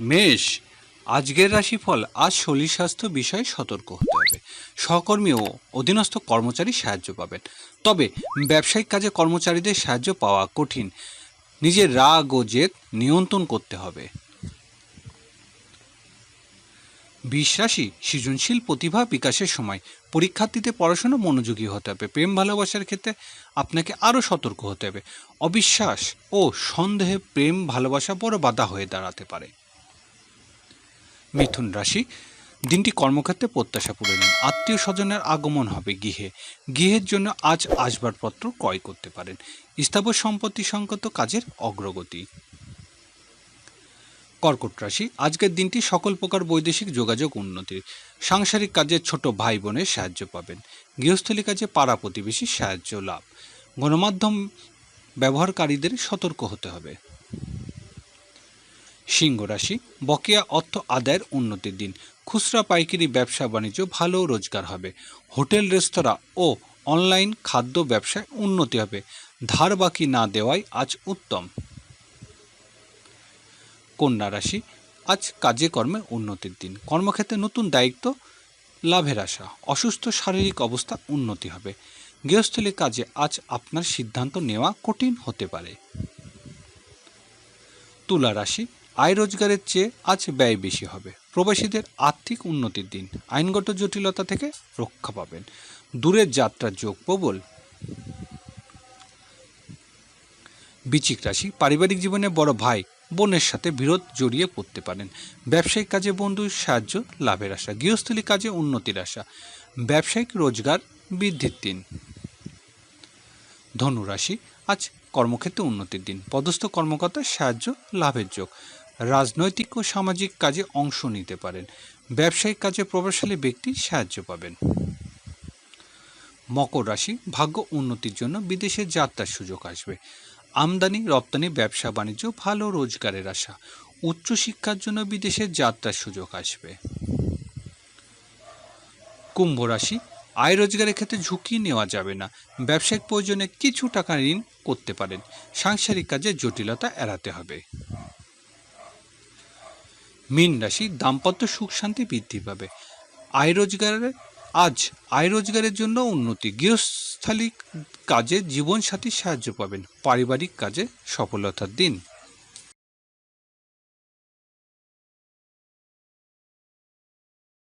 মেষ, আজকের রাশিফল, আজ শরীর স্বাস্থ্য বিষয়ে সতর্ক হতে হবে। সহকর্মী ও অধীনস্থ কর্মচারী সাহায্য পাবেন। তবে ব্যবসায়িক কাজে কর্মচারীদের সাহায্য পাওয়া কঠিন। নিজের রাগ ও জেদ নিয়ন্ত্রণ করতে হবে। বিশ্বাসী সৃজনশীল প্রতিভা বিকাশের সময় পরীক্ষার্থীতে পড়াশোনা মনোযোগী হতে হবে। প্রেম ভালোবাসার ক্ষেত্রে আপনাকে আরও সতর্ক হতে হবে। অবিশ্বাস ও সন্দেহে প্রেম ভালোবাসা বড় বাধা হয়ে দাঁড়াতে পারে। মিথুন রাশি, দিনটি কর্মক্ষেত্রে প্রত্যাশা পূরণ আত্মীয় স্বজনের আগমন হবে গৃহে। গৃহের জন্য আজ আসবাবপত্র ক্রয় করতে পারেন। স্থাবর সম্পত্তি সংক্রান্ত কাজের অগ্রগতি। কর্কট রাশি, আজকের দিনটি সকল প্রকার বৈদেশিক যোগাযোগ উন্নতির, সাংসারিক কাজে ছোট ভাই বোনের সাহায্য পাবেন। গৃহস্থলী কাজে পাড়া প্রতিবেশীর সাহায্য লাভ। গণমাধ্যম ব্যবহারকারীদের সতর্ক হতে হবে। সিংহ রাশি, বকেয়া অর্থ আদায়ের উন্নতির দিন। খুচরা পাইকারি ব্যবসা বাণিজ্য ভালো রোজগার হবে। হোটেল, রেস্তোরাঁ ও অনলাইন খাদ্য ব্যবসায় উন্নতি হবে। ধার বাকি না দেওয়াই আজ উত্তম। কন্যা রাশি, আজ কাজে কর্মে উন্নতির দিন। কর্মক্ষেত্রে নতুন দায়িত্ব, লাভের আশা, অসুস্থ শারীরিক অবস্থা উন্নতি হবে। গৃহস্থলী কাজে আজ আপনার সিদ্ধান্ত নেওয়া কঠিন হতে পারে। তুলা রাশি আয় রোজগারের চেয়ে আজ ব্যয় বেশি হবে। প্রবাসীদের আর্থিক উন্নতির দিন। আইনগত জটিলতা থেকে রক্ষা পাবেন। দূরের যাত্রার যোগ প্রবল। বিচিক রাশি, পারিবারিক জীবনে বড় ভাই, বোনের সাথে বিরোধ জড়িয়ে পড়তে পারেন। ব্যবসায়িক কাজে বন্ধুর সাহায্য, লাভের আশা, গৃহস্থলী কাজে উন্নতির আশা। ব্যবসায়িক রোজগার বৃদ্ধির দিন। ধনুরাশি আজ কর্মক্ষেত্রে উন্নতির দিন। পদস্থ কর্মকর্তার সাহায্য, লাভের যোগ। রাজনৈতিক ও সামাজিক কাজে অংশ নিতে পারেন। ব্যবসায়িক কাজে প্রভাবশালী ব্যক্তি সাহায্য পাবেন। মকর রাশি, ভাগ্য উন্নতির জন্য বিদেশে যাত্রার সুযোগ আসবে। আমদানি, রপ্তানি, ব্যবসা, বাণিজ্য, ভালো রোজগারের আশা। উচ্চশিক্ষার জন্য বিদেশে যাত্রার সুযোগ আসবে। কুম্ভ রাশি, আয় রোজগারের ক্ষেত্রে ঝুঁকি নেওয়া যাবে না। ব্যবসায়িক প্রয়োজনে কিছু টাকা ঋণ করতে পারেন। সাংসারিক কাজে জটিলতা এড়াতে হবে। মীন রাশি দাম্পত্য সুখ শান্তি বৃদ্ধি পাবে। আয় রোজগারের, আজ আয় রোজগারের জন্য উন্নতি। গৃহস্থালী কাজে জীবনসাথী সাহায্য পাবেন। পারিবারিক কাজে সফলতার দিন।